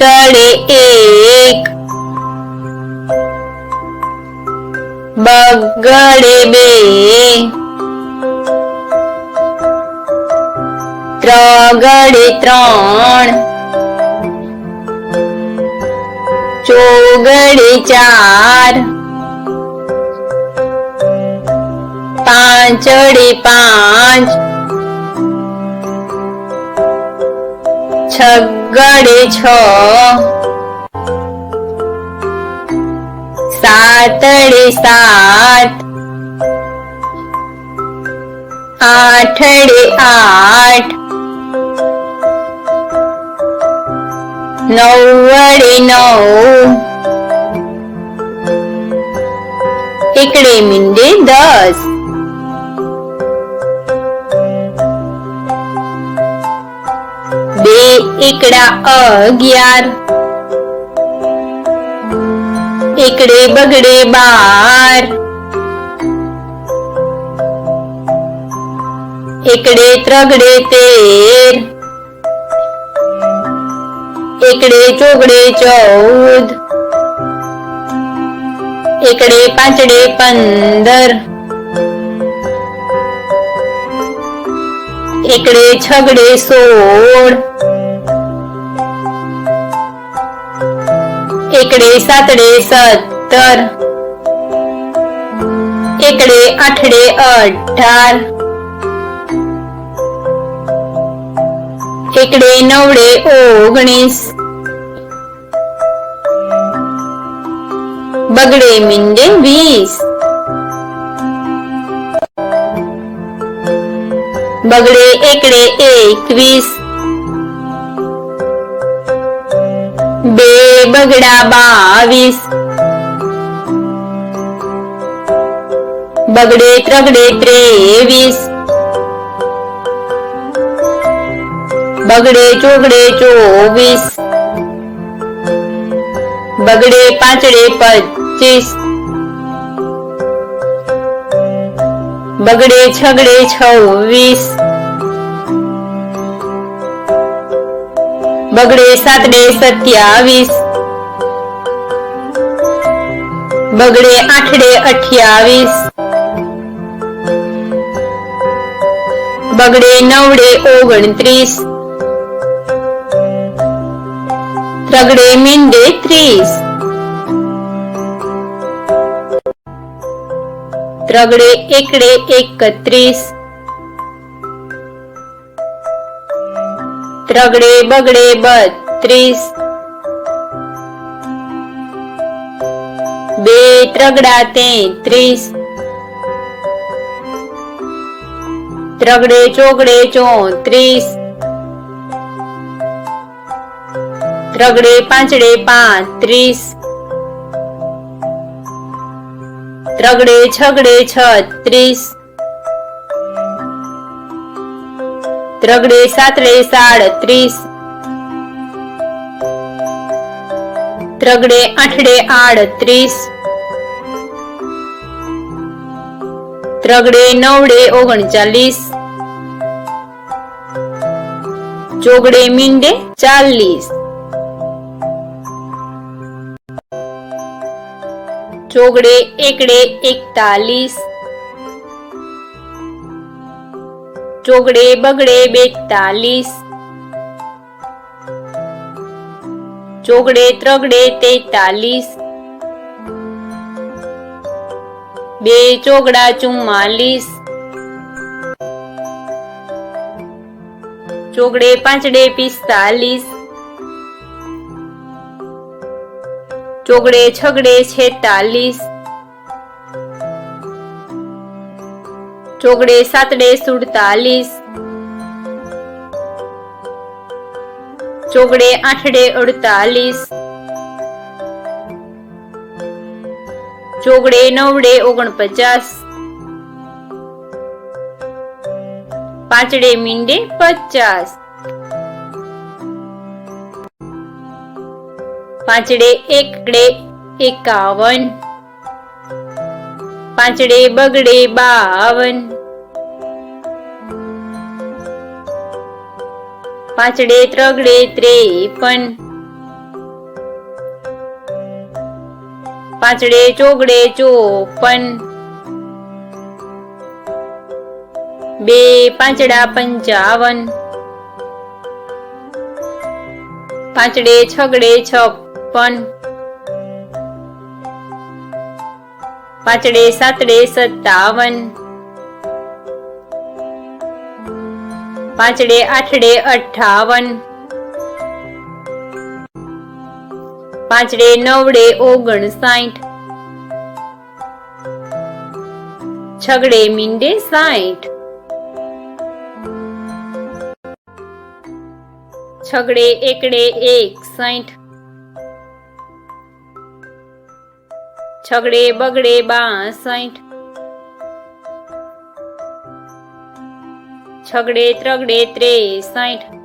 એકડે એક. બગડે બે. ત્રગડે ત્રણ. ચોગડે ચાર. પાંચડે પાંચ. છગડે છ. સાતડે સાત. આઠડે આઠ. નવડે નવ. એકડે મીંડે દસ. એકડા અગિયાર. એકડે બગડે બાર. એકડે ત્રગડે તેર. એકડે ચોગડે ચૌદ. એકડે પાંચડે પંદર. એકડે છગડે સોળ. એકડે સાતડે સત્તર. એકડે આઠડે અઢાર. એકડે નવડે ઓગણીસ. બગડે મીંડે વીસ. બગડે એકડે એકવીસ. બે બગડા બાવીસ બગડે ત્રગડે ત્રેવીસ બગડે ચોગડે ચોવીસ. બગડે પાંચડે પચીસ. બગડે છગડે છવ્વીસ. બગડે સાતડે સત્યાવીસ. બગડે આઠડે અઠ્યાવીસ. બગડે નવડે ઓગણત્રીસ. રગડે મીંડે ત્રીસ. ત્રગડે એકડે એકત્રીસ. ત્રગડે બગડે બત્રીસ. બે તે ત્રીસ. ત્રગડે ચોગડે ચોત્રીસ. ત્રગડે પાંચડે પાંત્રીસ. ત્રગડે છગડે છત્રીસ. ત્રગડે સાતડે સાડત્રીસ. ત્રગડે આઠડે આડત્રીસ. ત્રગડે નવડે ઓગણચાલીસ. ચોગડે મીંડે ચાલીસ. ચોગડે એકડે એકતાલીસ. ચોગડે બગડે બેતાલીસ. ચોગડે ત્રગડે તેતાલીસ. બે ચોગડા ચુમ્માલીસ ચોગડે પાંચડે પિસ્તાલીસ. ચોગડે છગડે છેતાલીસ. ચોગડે સાતડે સુડતાલીસ. ચોગડે આઠડે અડતાલીસ. ચોગડે નવડે ઓગણપચાસ. પાંચડે મીંડે પચાસ. પાંચડે એકડે એકાવન. પાંચડે બગડે બાવન. પાંચડે ત્રગડે ત્રેપન. પાંચડે, ચોગડે, ચોપન. બે પાંચડા, પંચાવન. પાંચડે, છગડે, છપ્પન. પાંચડે, સાતડે, સત્તાવન. પાંચડે, આઠડે અઠાવન પાંચડે, નવડે, ઓગણસાઠ. છગડે, મીંડે, સાઠ. છગડે, એકડે એક સાઠ છગડે, બગડે, બાસઠ. છગડે, ત્રગડે, ત્રેસાઠ.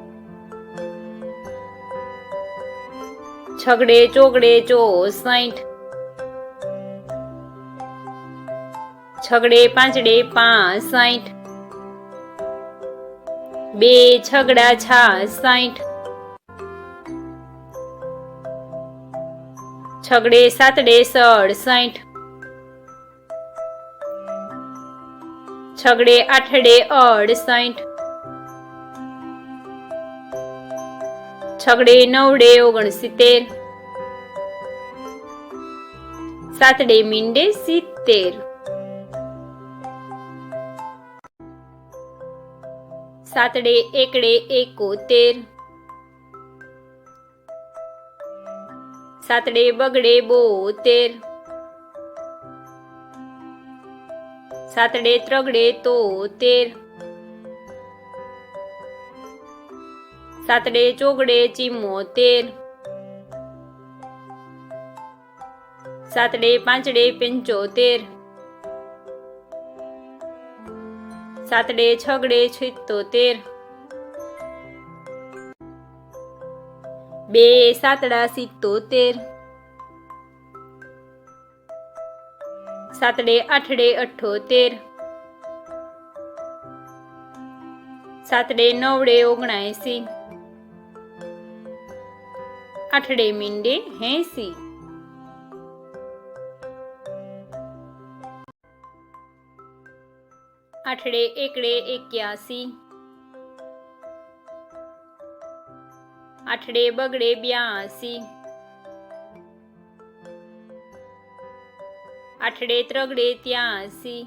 છગડે, ચોગડે ચોસાઠ છગડે, પાંચડે, પાંચ સાઠ બે, છગડા છાસાઠ છગડે, સાતડે સડસાઠ છગડે, આઠડે અડસાઠ છગડે નવડે ઓગણસિત્તેર. સાતડે મીંડે સિત્તેર. સાતડે એકડે એકોતેર. સાતડે બગડે બોતેર. સાતડે ત્રગડે તોતેર. સાતડે ચોગડે ચિમ્મોતેર સાતડે પાંચડે પંચોતેર. સાતડે છગડે છિત્તોતેર. બે સાતડા સિત્તોતેર. સાતડે આઠડે અઠોતેર. સાતડે નવડે ઓગણાએસી. આઠડે મીંડે એસી આઠડે એકડે એક્યાસી આઠડે બગડે બ્યાસી આઠડે ત્રગડે ત્યાસી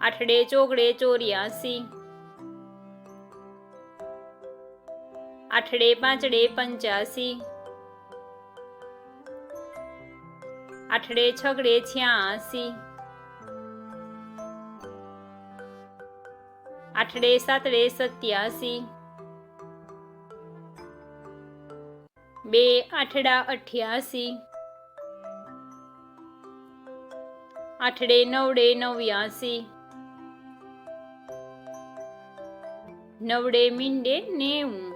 આઠડે ચોગડે ચોર્યાસી આઠડે પાંચડે પંચ્યાસી. આઠડે છગડે છ્યાસી. આઠડે સાતડે સત્યાસી. બે આઠડા અઠ્યાસી. આઠડે નવડે નવ્યાસી. નવડે મીંડે નેવું.